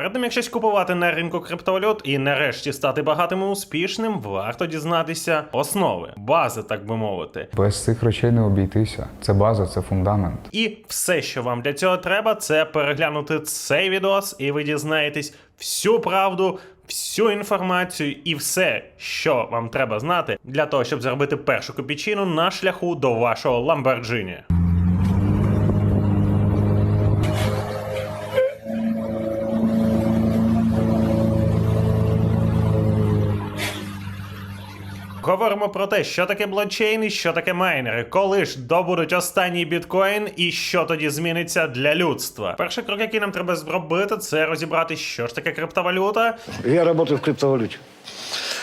Перед тим як щось купувати на ринку криптовалют і нарешті стати багатим і успішним, варто дізнатися основи, бази, так би мовити. Без цих речей не обійтися. Це база, це фундамент. І все, що вам для цього треба, це переглянути цей відос, і ви дізнаєтесь всю правду, всю інформацію і все, що вам треба знати для того, щоб заробити першу копійчину на шляху до вашого Ламборджині. Говоримо про те, що таке блокчейн і що таке майнери, коли ж добудуть останній біткоін і що тоді зміниться для людства. Перший крок, який нам треба зробити, це розібрати, що ж таке криптовалюта, Я працюю в криптовалюті.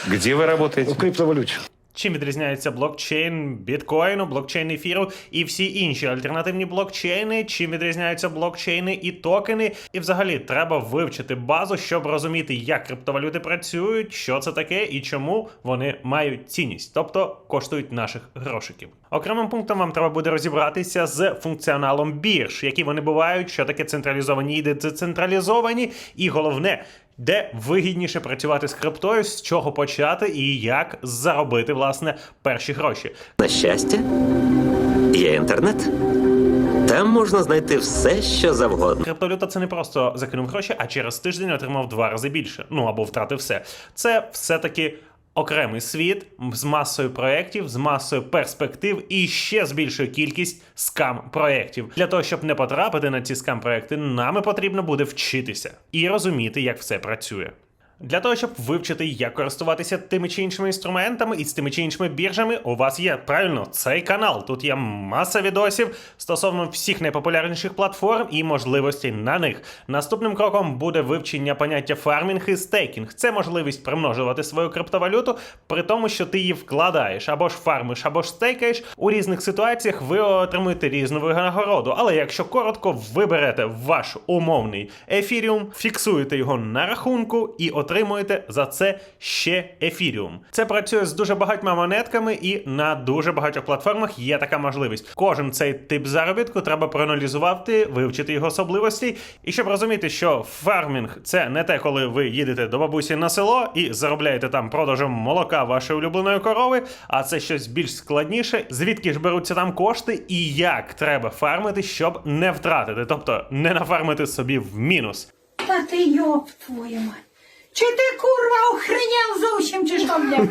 Где вы работаете? В криптовалюте. Чим відрізняється блокчейн біткоїну, блокчейн ефіру і всі інші альтернативні блокчейни, чим відрізняються блокчейни і токени. І взагалі треба вивчити базу, щоб розуміти, як криптовалюти працюють, що це таке і чому вони мають цінність, тобто коштують наших грошиків. Окремим пунктом вам треба буде розібратися з функціоналом бірж, які вони бувають, що таке централізовані і децентралізовані, і головне. Де вигідніше працювати з криптою, з чого почати і як заробити власне перші гроші. На щастя, є інтернет. Там можна знайти все, що завгодно. Криптовалюта це не просто закинув гроші, а через тиждень отримав два рази більше. Ну або втратив все. Це все-таки окремий світ з масою проєктів, з масою перспектив і ще з більшою кількість скам проєктів. Для того, щоб не потрапити на ці скам проєкти, нами потрібно буде вчитися і розуміти, як все працює. Для того, щоб вивчити, як користуватися тими чи іншими інструментами і з тими чи іншими біржами, у вас є правильно цей канал. Тут є маса відосів стосовно всіх найпопулярніших платформ і можливостей на них. Наступним кроком буде вивчення поняття фармінг і стейкінг. Це можливість примножувати свою криптовалюту, при тому, що ти її вкладаєш або ж фармиш, або ж стейкаєш. У різних ситуаціях ви отримуєте різну винагороду. Але якщо коротко, ви берете ваш умовний ефіріум, фіксуєте його на рахунку і отримуєте за це ще ефіріум. Це працює з дуже багатьма монетками, і на дуже багатьох платформах є така можливість. Кожен цей тип заробітку треба проаналізувати, вивчити його особливості. І щоб розуміти, що фармінг це не те, коли ви їдете до бабусі на село і заробляєте там продажем молока вашої улюбленої корови, а це щось більш складніше. Звідки ж беруться там кошти і як треба фармити, щоб не втратити, тобто не нафармити собі в мінус. Та ти йоб твою мать. Чи ти курва охреняв зовсім, чи що, блядь?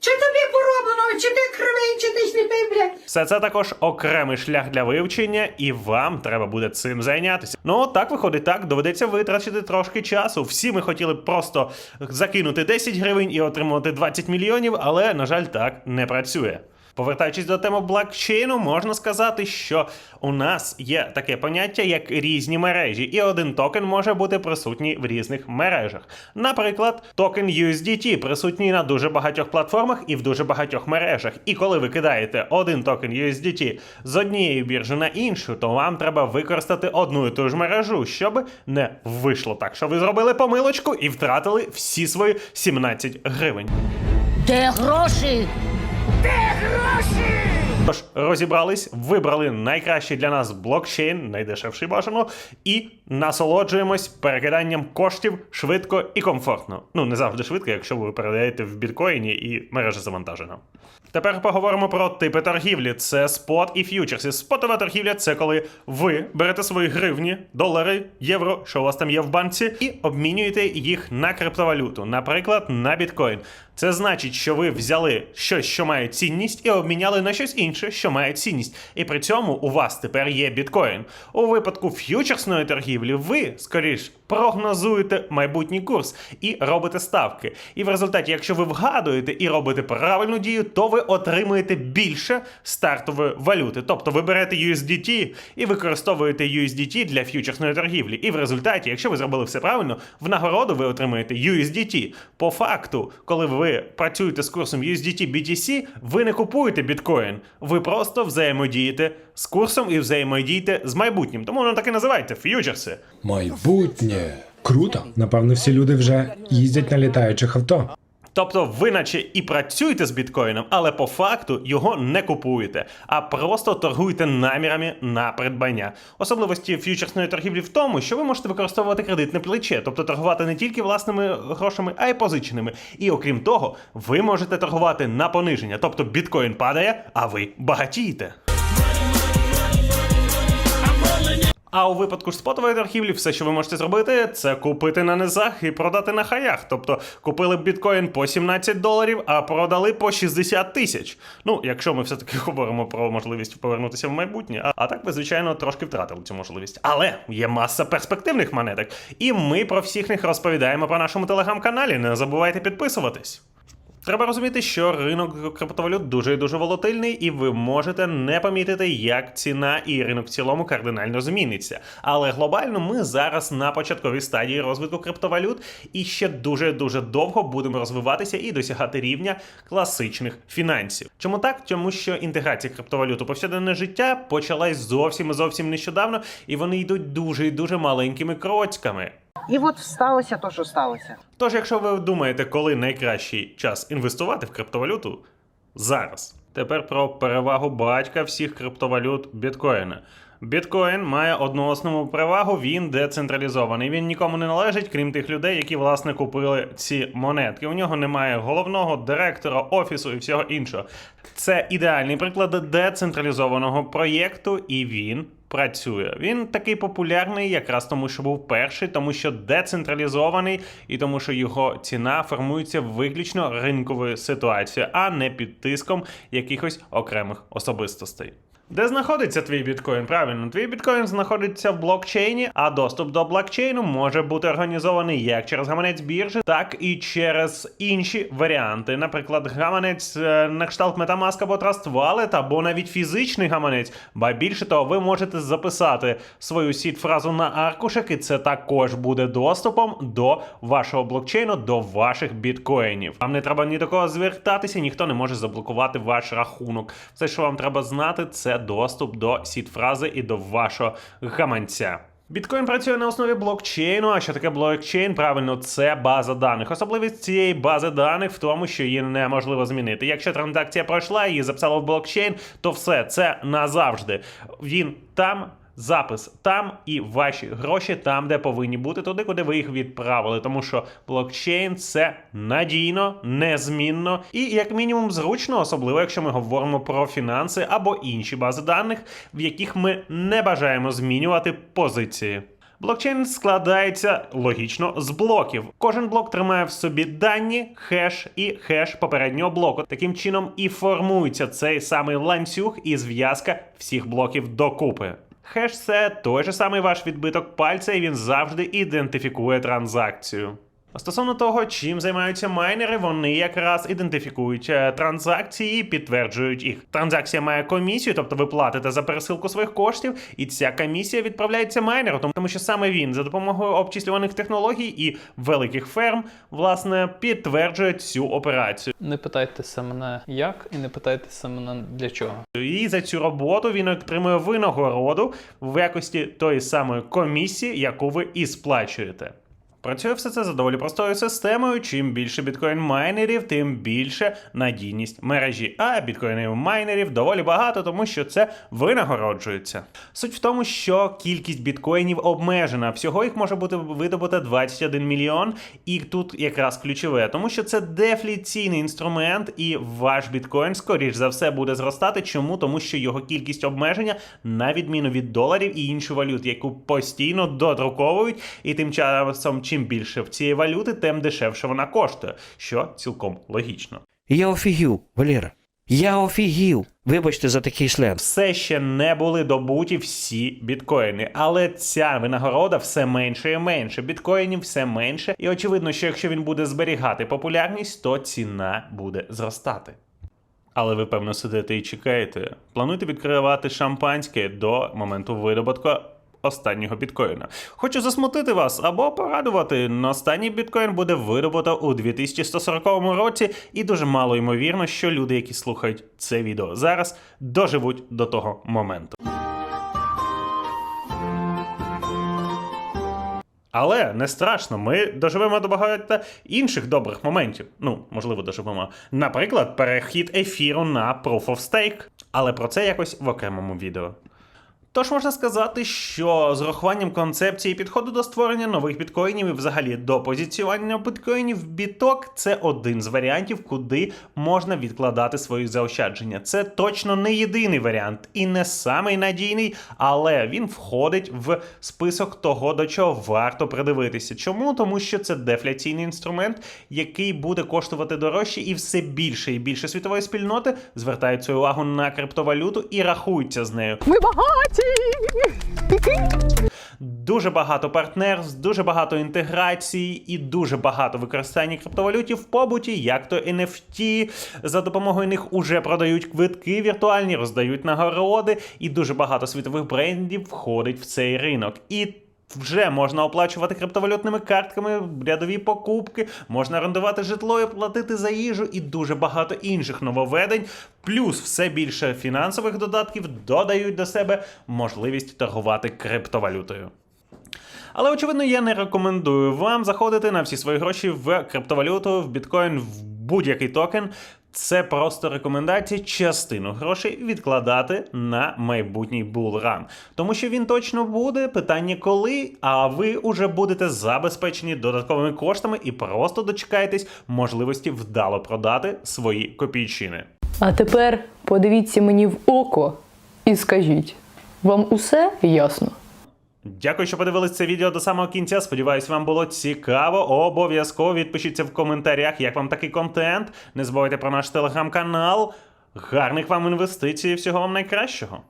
Чи тобі пороблено, чи ти кривий, чи ти сліпий, блядь? Все це також окремий шлях для вивчення, і вам треба буде цим зайнятися. Ну так виходить, так доведеться витратити трошки часу. Всі ми хотіли б просто закинути 10 гривень і отримувати 20 мільйонів, але на жаль, так не працює. Повертаючись до теми блокчейну, можна сказати, що у нас є таке поняття, як різні мережі, і один токен може бути присутній в різних мережах. Наприклад, токен USDT присутній на дуже багатьох платформах і в дуже багатьох мережах. І коли ви кидаєте один токен USDT з однієї біржі на іншу, то вам треба використати одну і ту ж мережу, щоб не вийшло так, що ви зробили помилочку і втратили всі свої 17 гривень. Де гроші? Тож розібрались, вибрали найкращий для нас блокчейн, найдешевший бажано, і насолоджуємось перекиданням коштів швидко і комфортно. Ну не завжди швидко, якщо ви передаєте в біткоїні і мережа завантажена. Тепер поговоримо про типи торгівлі: це спот і ф'ючерси. Спотова торгівля це коли ви берете свої гривні, долари, євро, що у вас там є в банці, і обмінюєте їх на криптовалюту, наприклад, на біткоін. Це значить, що ви взяли щось, що має цінність, і обміняли на щось інше, що має цінність. І при цьому у вас тепер є біткоін. У випадку ф'ючерсної торгівлі ви, скоріш, прогнозуєте майбутній курс і робите ставки. І в результаті, якщо ви вгадуєте і робите правильну дію, то ви отримуєте більше стартової валюти. Тобто ви берете USDT і використовуєте USDT для ф'ючерсної торгівлі. І в результаті, якщо ви зробили все правильно, в нагороду ви отримаєте USDT. По факту, коли ви працюєте з курсом USDT BTC, ви не купуєте біткоін, ви просто взаємодієте з курсом і взаємодієте з майбутнім. Тому воно так і називається ф'ючерси. Майбутнє. Круто. Напевно, всі люди вже їздять на літаючих авто. Тобто ви наче і працюєте з біткоїном, але по факту його не купуєте, а просто торгуєте намірами на придбання. Особливості ф'ючерсної торгівлі в тому, що ви можете використовувати кредитне плече, тобто торгувати не тільки власними грошами, а й позиченими. І окрім того, ви можете торгувати на пониження, тобто біткоін падає, а ви багатієте. А у випадку ж спотової торгівлі, все, що ви можете зробити, це купити на низах і продати на хаях. Тобто купили б біткоін по 17 доларів, а продали по 60 тисяч. Ну, якщо ми все-таки говоримо про можливість повернутися в майбутнє. А, а так ви, звичайно, трошки втратили цю можливість. Але є маса перспективних монеток. І ми про всіх них розповідаємо по нашому телеграм-каналі. Не забувайте підписуватись. Треба розуміти, що ринок криптовалют дуже і дуже волатильний, і ви можете не помітити, як ціна і ринок в цілому кардинально зміниться. Але глобально ми зараз на початковій стадії розвитку криптовалют і ще дуже дуже довго будемо розвиватися і досягати рівня класичних фінансів. Чому так? Тому що інтеграція криптовалют у повсякденне життя почалась зовсім зовсім нещодавно, і вони йдуть дуже і дуже маленькими кроцьками. І от сталося то, що сталося. Тож, якщо ви думаєте, коли найкращий час інвестувати в криптовалюту, зараз. Тепер про перевагу батька всіх криптовалют біткоїна. Біткоін має одну основну перевагу, він децентралізований. Він нікому не належить, крім тих людей, які власне купили ці монетки. У нього немає головного директора, офісу і всього іншого. Це ідеальний приклад децентралізованого проєкту, і він працює. Він такий популярний якраз тому, що був перший, тому що децентралізований, і тому, що його ціна формується виключно ринковою ситуацією, а не під тиском якихось окремих особистостей. Де знаходиться твій біткоін? Правильно, твій біткоін знаходиться в блокчейні, а доступ до блокчейну може бути організований як через гаманець біржі, так і через інші варіанти. Наприклад, гаманець е, на кшталт Metamask або Trust Wallet, або навіть фізичний гаманець. Ба більше того, ви можете записати свою сіт-фразу на аркушик, і це також буде доступом до вашого блокчейну, до ваших біткоїнів. Вам не треба ні до кого звертатися, ніхто не може заблокувати ваш рахунок. Все, що вам треба знати, це доступ до сіт-фрази і до вашого гаманця. Біткоін працює на основі блокчейну. А що таке блокчейн? Правильно, це база даних. Особливість цієї бази даних в тому, що її неможливо змінити. Якщо транзакція пройшла її записало в блокчейн, то все це назавжди. Він там. Запис там і ваші гроші там, де повинні бути, туди, куди ви їх відправили. Тому що блокчейн це надійно, незмінно і, як мінімум, зручно, особливо якщо ми говоримо про фінанси або інші бази даних, в яких ми не бажаємо змінювати позиції. Блокчейн складається логічно з блоків. Кожен блок тримає в собі дані, хеш і хеш попереднього блоку. Таким чином і формується цей самий ланцюг і зв'язка всіх блоків докупи. Хеш це той же самий ваш відбиток пальця, і він завжди ідентифікує транзакцію. Стосовно того, чим займаються майнери, вони якраз ідентифікують е, транзакції і підтверджують їх. Транзакція має комісію, тобто ви платите за пересилку своїх коштів, і ця комісія відправляється майнеру, тому що саме він за допомогою обчислюваних технологій і великих ферм власне підтверджує цю операцію. Не питайтеся мене як, і не питайтеся мене для чого. І за цю роботу він отримує винагороду в якості тої самої комісії, яку ви і сплачуєте. Працює все це за доволі простою системою. Чим більше біткоін-майнерів, тим більше надійність мережі. А біткоїнів майнерів доволі багато, тому що це винагороджується. Суть в тому, що кількість біткоїнів обмежена. Всього їх може бути видобуто 21 мільйон. І тут якраз ключове, тому що це дефляційний інструмент, і ваш біткоін, скоріш за все, буде зростати. Чому? Тому що його кількість обмеження, на відміну від доларів і інших валют, яку постійно додруковують, і тим часом, чим більше в цієї валюти, тим дешевше вона коштує, що цілком логічно. Я офігів, Валера. Я офігів. Вибачте за такий сленг. все ще не були добуті всі біткоїни, але ця винагорода все менше і менше. Біткоїнів все менше, і очевидно, що якщо він буде зберігати популярність, то ціна буде зростати. Але ви певно сидите і чекаєте. Плануєте відкривати шампанське до моменту видобутку останнього біткоїна. Хочу засмутити вас або порадувати. Останній біткоін буде видобуто у 2140 році, і дуже мало ймовірно, що люди, які слухають це відео зараз, доживуть до того моменту. Але не страшно, ми доживемо до багато інших добрих моментів. Ну, можливо, доживемо. Наприклад, перехід ефіру на Proof of Stake. Але про це якось в окремому відео. Тож можна сказати, що з урахуванням концепції підходу до створення нових біткоїнів і взагалі до позиціювання біткоїнів, біток це один з варіантів, куди можна відкладати свої заощадження. Це точно не єдиний варіант і не самий надійний, але він входить в список того, до чого варто придивитися. Чому? Тому що це дефляційний інструмент, який буде коштувати дорожче, і все більше і більше світової спільноти звертають свою увагу на криптовалюту і рахуються з нею. Ми багаті! Дуже багато партнерств, дуже багато інтеграцій і дуже багато використання криптовалютів в побуті, як то NFT. За допомогою них уже продають квитки віртуальні, роздають нагороди, і дуже багато світових брендів входить в цей ринок. І вже можна оплачувати криптовалютними картками рядові покупки, можна орендувати житло і платити за їжу і дуже багато інших нововведень. Плюс все більше фінансових додатків додають до себе можливість торгувати криптовалютою. Але очевидно, я не рекомендую вам заходити на всі свої гроші в криптовалюту, в біткоін, в будь-який токен. Це просто рекомендація частину грошей відкладати на майбутній булран. Тому що він точно буде, питання коли, а ви уже будете забезпечені додатковими коштами і просто дочекаєтесь можливості вдало продати свої копійчини. А тепер подивіться мені в око і скажіть, вам усе ясно? Дякую, що подивились це відео до самого кінця. Сподіваюсь, вам було цікаво. Обов'язково відпишіться в коментарях, як вам такий контент. Не забувайте про наш телеграм-канал. Гарних вам інвестицій і всього вам найкращого.